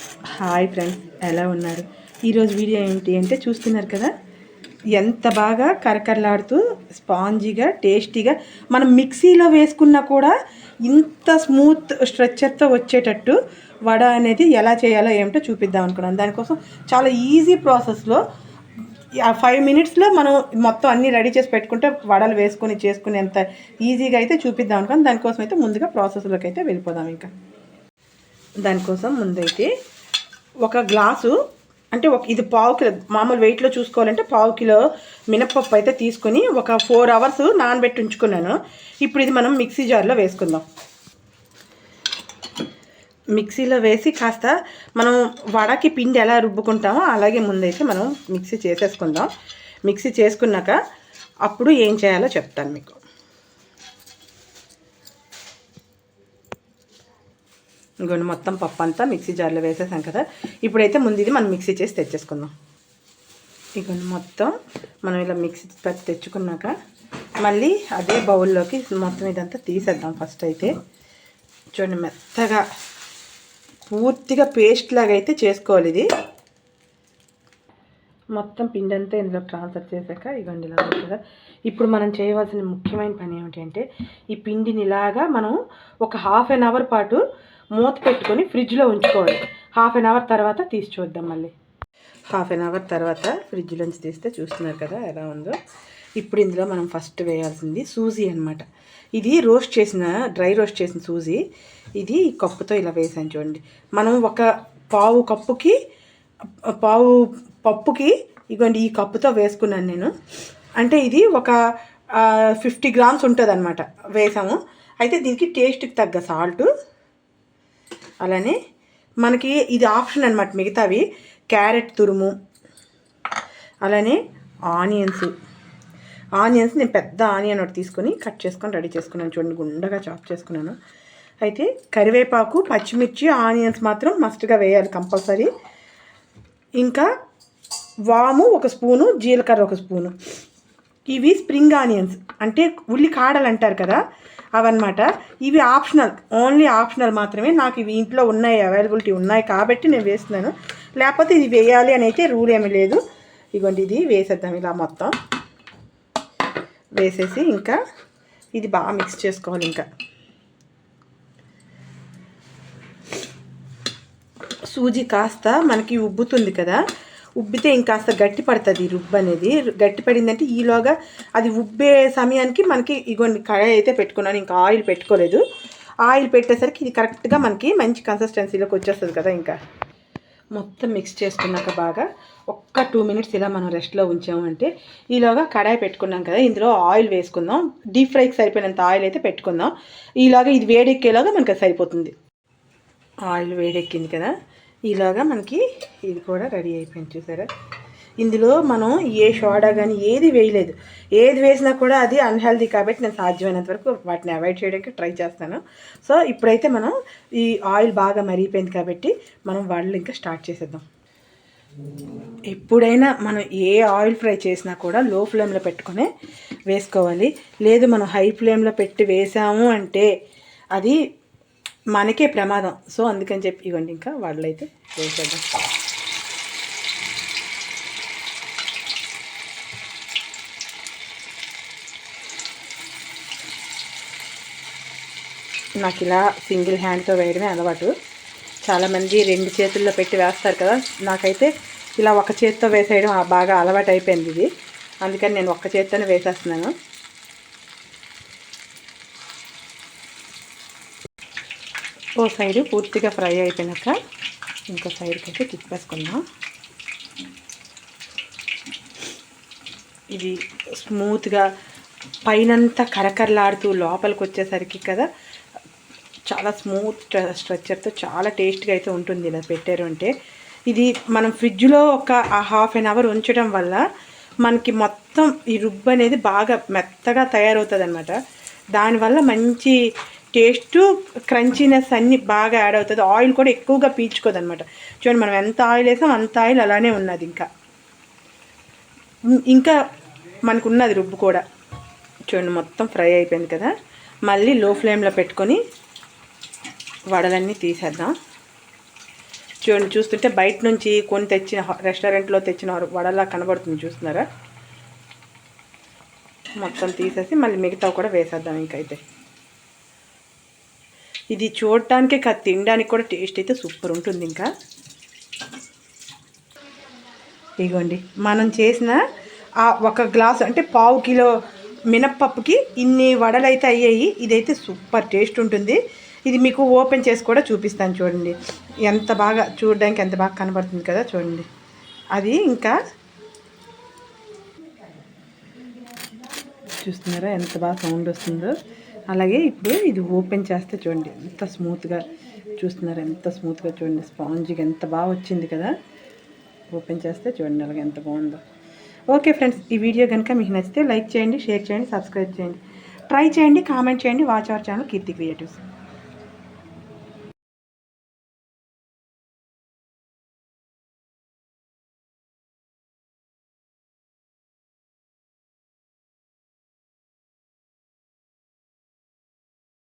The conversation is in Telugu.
హాయ్ ఫ్రెండ్స్ ఎలా ఉన్నారు? ఈరోజు వీడియో ఏంటి అంటే చూస్తున్నారు కదా? ఎంత బాగా కరకరలాడుతూ స్పాంజీగా టేస్టీగా మనం మిక్సీలో వేసుకున్నా కూడా ఇంత స్మూత్ స్ట్రక్చర్తో వచ్చేటట్టు వడ అనేది ఎలా చేయాలో ఏమిటో చూపిద్దాం అనుకున్నాను. దానికోసం చాలా ఈజీ ప్రాసెస్లో ఫైవ్ మినిట్స్లో మనం మొత్తం అన్నీ రెడీ చేసి పెట్టుకుంటే వడలు వేసుకొని చేసుకునేంత ఈజీగా అయితే చూపిద్దాం అనుకున్నాను. దానికోసం అయితే ముందుగా ప్రాసెస్లోకి అయితే వెళ్ళిపోదాం ఇంకా. దానికోసం ముందైతే ఒక గ్లాసు అంటే ఒక ఇది పావు కిలో మామూలు వెయిట్లో చూసుకోవాలంటే పావు కిలో మినప్పప్పు అయితే తీసుకొని ఒక ఫోర్ అవర్స్ నానబెట్టి ఉంచుకున్నాను. ఇప్పుడు ఇది మనం మిక్సీ జార్లో వేసుకుందాం. మిక్సీలో వేసి కాస్త మనం వడకి పిండి ఎలా రుబ్బుకుంటామో అలాగే ముందైతే మనం మిక్సీ చేసేసుకుందాం. మిక్సీ చేసుకున్నాక అప్పుడు ఏం చేయాలో చెప్తాను మీకు. ఇంకొన్ని మొత్తం పప్పు అంతా మిక్సీ జార్లో వేసేసాం కదా. ఇప్పుడైతే ముందు ఇది మనం మిక్సీ చేసి తెచ్చేసుకుందాం. ఇగోండి మొత్తం మనం ఇలా మిక్సీ పచ్చి తెచ్చుకున్నాక మళ్ళీ అదే బౌల్లోకి మొత్తం ఇదంతా తీసేద్దాం ఫస్ట్ అయితే. చూడండి మెత్తగా పూర్తిగా పేస్ట్ లాగా అయితే చేసుకోవాలి ఇది. మొత్తం పిండి అంతా ఇందులో ట్రాన్స్ఫర్ చేశాక ఇవ్వండి ఇలా కదా ఇప్పుడు మనం చేయవలసిన ముఖ్యమైన పని ఏమిటి అంటే ఈ పిండిని ఇలాగా మనం ఒక హాఫ్ అన్ అవర్ పాటు మూత పెట్టుకొని ఫ్రిడ్జ్లో ఉంచుకోవాలి. హాఫ్ అన్ అవర్ తర్వాత తీసి చూద్దాం మళ్ళీ. హాఫ్ అన్ అవర్ తర్వాత ఫ్రిడ్జ్లోంచి తీస్తే చూస్తున్నారు కదా ఎలా ఉందో. ఇప్పుడు ఇందులో మనం ఫస్ట్ వేయాల్సింది సూజీ అనమాట ఇది రోస్ట్ చేసిన డ్రై రోస్ట్ చేసిన సూజీ. ఇది ఈ కప్పుతో ఇలా వేసాను చూడండి. మనం ఒక పావు కప్పుకి పావు పప్పుకి ఇగోండి ఈ కప్పుతో వేసుకున్నాను నేను. అంటే ఇది ఒక ఫిఫ్టీ గ్రామ్స్ ఉంటుంది అనమాట వేసాము. అయితే దీనికి టేస్ట్కి తగ్గ సాల్ట్ అలానే మనకి ఇది ఆప్షన్ అనమాట మిగతావి. క్యారెట్ తురుము. అలానే ఆనియన్స్. ఆనియన్స్ నేను పెద్ద ఆనియన్ ఒకటి తీసుకొని కట్ చేసుకొని రెడీ చేసుకున్నాను. చూడండి గుండగా చాప్ చేసుకున్నాను. అయితే కరివేపాకు పచ్చిమిర్చి ఆనియన్స్ మాత్రం మస్ట్గా వేయాలి కంపల్సరీ. ఇంకా వాము ఒక స్పూను జీలకర్ర ఒక స్పూను. ఇవి స్ప్రింగ్ ఆనియన్స్. అంటే ఉల్లి కాడలు అంటారు కదా అవన్నమాట. ఇవి ఆప్షనల్ ఓన్లీ ఆప్షనల్ మాత్రమే నాకు ఇవి ఇంట్లో ఉన్నాయి అవైలబిలిటీ ఉన్నాయి కాబట్టి నేను వేస్తున్నాను. లేకపోతే ఇది వేయాలి అని అయితే రూల్ ఏమీ లేదు. ఇగోండి ఇది వేసేద్దాం ఇలా మొత్తం. వేసేసి ఇంకా ఇది బాగా మిక్స్ చేసుకోవాలి ఇంకా. సూజీ కాస్త మనకి ఉబ్బుతుంది కదా ఉబ్బితే ఇంకాస్త గట్టి పడుతుంది రుబ్బు అనేది. గట్టి పడిందంటే ఈలోగా అది ఉబ్బే సమయానికి మనకి ఇగోండి కడాయి అయితే పెట్టుకున్నాను. ఇంకా ఆయిల్ పెట్టుకోలేదు. ఆయిల్ పెట్టేసరికి ఇది కరెక్ట్గా మనకి మంచి కన్సిస్టెన్సీలోకి వచ్చేస్తుంది కదా ఇంకా. మొత్తం మిక్స్ చేసుకున్నాక బాగా ఒక్క టూ మినిట్స్ ఇలా మనం రెస్ట్లో ఉంచామంటే ఈలోగా కడాయి పెట్టుకున్నాం కదా ఇందులో ఆయిల్ వేసుకుందాం. డీప్ ఫ్రైకి సరిపోయినంత ఆయిల్ అయితే పెట్టుకుందాం. ఈలాగా ఇది వేడెక్కేలాగా మనకి సరిపోతుంది. ఆయిల్ వేడెక్కింది కదా. ఇలాగా మనకి ఇది కూడా రెడీ అయిపోయింది చూసారా? ఇందులో మనం ఏ సోడా కానీ ఏది వేయలేదు. ఏది వేసినా కూడా అది అన్హెల్దీ కాబట్టి నేను సాధ్యమైనంత వరకు వాటిని అవాయిడ్ చేయడానికి ట్రై చేస్తాను. సో ఇప్పుడైతే మనం ఈ ఆయిల్ బాగా మరిగిపోయింది కాబట్టి మనం వాళ్ళు ఇంకా స్టార్ట్ చేసేద్దాం. ఎప్పుడైనా మనం ఏ ఆయిల్ ఫ్రై చేసినా కూడా లో ఫ్లేమ్లో పెట్టుకునే వేసుకోవాలి. లేదు మనం హై ఫ్లేమ్లో పెట్టి వేసాము అంటే అది మనకే ప్రమాదం. సో అందుకని చెప్పి ఇవ్వండి ఇంకా. వాళ్ళైతే వేసేద్దాం నాకు ఇలా సింగిల్ హ్యాండ్తో వేయడమే అలవాటు. చాలామంది రెండు చేతుల్లో పెట్టి వేస్తారు కదా. నాకైతే ఇలా ఒక చేతితో వేసేయడం బాగా అలవాటు అయిపోయింది ఇది. అందుకని నేను ఒక్క చేత్తోనే వేసేస్తున్నాను. ఓ సైడు పూర్తిగా ఫ్రై అయిపోయినాక ఇంకో సైడ్కి అయితే తిప్పేసుకుందాం. ఇది స్మూత్గా పైనంతా కరకరలాడుతూ లోపలికి వచ్చేసరికి కదా చాలా స్మూత్ స్ట్రక్చర్తో చాలా టేస్ట్గా అయితే ఉంటుంది ఇలా పెట్టారు అంటే. ఇది మనం ఫ్రిడ్జ్లో ఒక హాఫ్ అన్ అవర్ ఉంచడం వల్ల మనకి మొత్తం ఈ రుబ్బు అనేది బాగా మెత్తగా తయారవుతుంది అనమాట దానివల్ల మంచి టేస్ట్ క్రంచీనెస్ అన్నీ బాగా యాడ్ అవుతుంది. ఆయిల్ కూడా ఎక్కువగా పీల్చుకోదు అనమాట చూడండి మనం ఎంత ఆయిల్ వేసాం అంత ఆయిల్ అలానే ఉన్నది ఇంకా. ఇంకా మనకు ఉన్నది రుబ్బు కూడా. చూడండి మొత్తం ఫ్రై అయిపోయింది కదా. మళ్ళీ లో ఫ్లేమ్లో పెట్టుకొని వడలన్నీ తీసేద్దాం. చూడండి చూస్తుంటే బయట నుంచి కొని తెచ్చిన రెస్టారెంట్లో తెచ్చిన వడలా కనబడుతుంది చూస్తున్నారా? మొత్తం తీసేసి మళ్ళీ మిగతా కూడా వేసేద్దాం ఇంకైతే. ఇది చూడటానికి కాదు తినడానికి కూడా టేస్ట్ అయితే సూపర్ ఉంటుంది ఇంకా. ఇగోండి మనం చేసిన ఆ ఒక గ్లాస్ అంటే పావు కిలో మినప్పప్పుకి ఇన్ని వడలు అయితే అయ్యాయి. ఇదైతే సూపర్ టేస్ట్ ఉంటుంది. ఇది మీకు ఓపెన్ చేసి కూడా చూపిస్తాను చూడండి. ఎంత బాగా చూడడానికి ఎంత బాగా కనబడుతుంది కదా చూడండి. అది ఇంకా చూస్తున్నారా ఎంత బాగా సౌండ్ వస్తుందో? అలాగే ఇప్పుడు ఇది ఓపెన్ చేస్తే చూడండి ఎంత స్మూత్గా చూస్తున్నారు ఎంత స్మూత్గా చూడండి స్పాంజ్కి ఎంత బాగా వచ్చింది కదా. ఓపెన్ చేస్తే చూడండి అలాగే ఎంత బాగుందో. ఓకే ఫ్రెండ్స్ ఈ వీడియో కనుక మీకు నచ్చితే లైక్ చేయండి షేర్ చేయండి సబ్స్క్రైబ్ చేయండి. ట్రై చేయండి కామెంట్ చేయండి watch our channel Keerthi creatives.